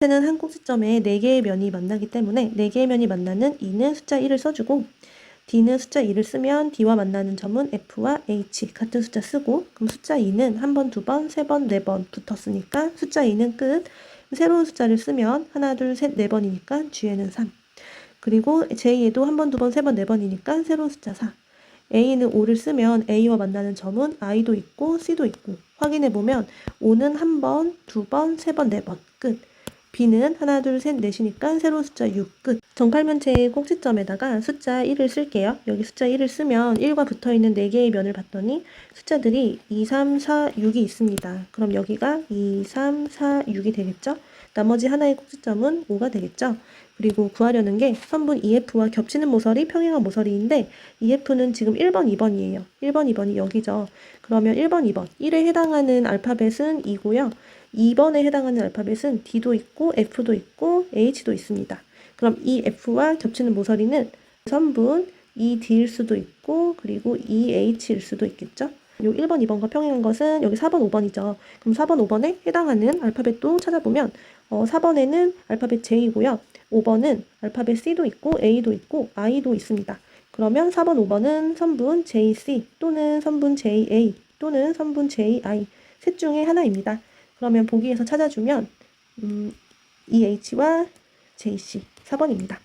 는한 꼭지점에 4개의 면이 만나기 때문에 4개의 면이 만나는 E는 숫자 1을 써주고 D는 숫자 2를 쓰면 D와 만나는 점은 F와 H 같은 숫자 쓰고 그럼 숫자 2는 한 번, 두 번, 세 번, 네 번 붙었으니까 숫자 2는 끝. 새로운 숫자를 쓰면 하나, 둘, 셋, 네 번이니까 G에는 3. 그리고 J에도 한 번, 두 번, 세 번, 네 번이니까 새로운 숫자 4. A는 5를 쓰면 A와 만나는 점은 I도 있고 C도 있고 확인해 보면 5는 한 번, 두 번, 세 번, 네 번 끝. B는 하나, 둘, 셋, 넷이니까 새로운 숫자 6 끝. 정팔면체의 꼭지점에다가 숫자 1을 쓸게요. 여기 숫자 1을 쓰면 1과 붙어있는 4개의 면을 봤더니 숫자들이 2, 3, 4, 6이 있습니다. 그럼 여기가 2, 3, 4, 6이 되겠죠? 나머지 하나의 꼭지점은 5가 되겠죠? 그리고 구하려는 게 선분 EF와 겹치는 모서리, 평행한 모서리인데 EF는 지금 1번, 2번이에요. 1번, 2번이 여기죠. 그러면 1번, 2번. 1에 해당하는 알파벳은 2고요. 2번에 해당하는 알파벳은 D도 있고 F도 있고 H도 있습니다. 그럼 이 F와 겹치는 모서리는 선분 ED일 수도 있고 그리고 EH일 수도 있겠죠. 요 1번, 2번과 평행한 것은 여기 4번, 5번이죠. 그럼 4번, 5번에 해당하는 알파벳도 찾아보면 어, 4번에는 알파벳 J이고요. 5번은 알파벳 C도 있고 A도 있고 I도 있습니다. 그러면 4번, 5번은 선분 JC 또는 선분 JA 또는 선분 JI 셋 중에 하나입니다. 그러면 보기에서 찾아주면 음, EH와 JC 4번입니다.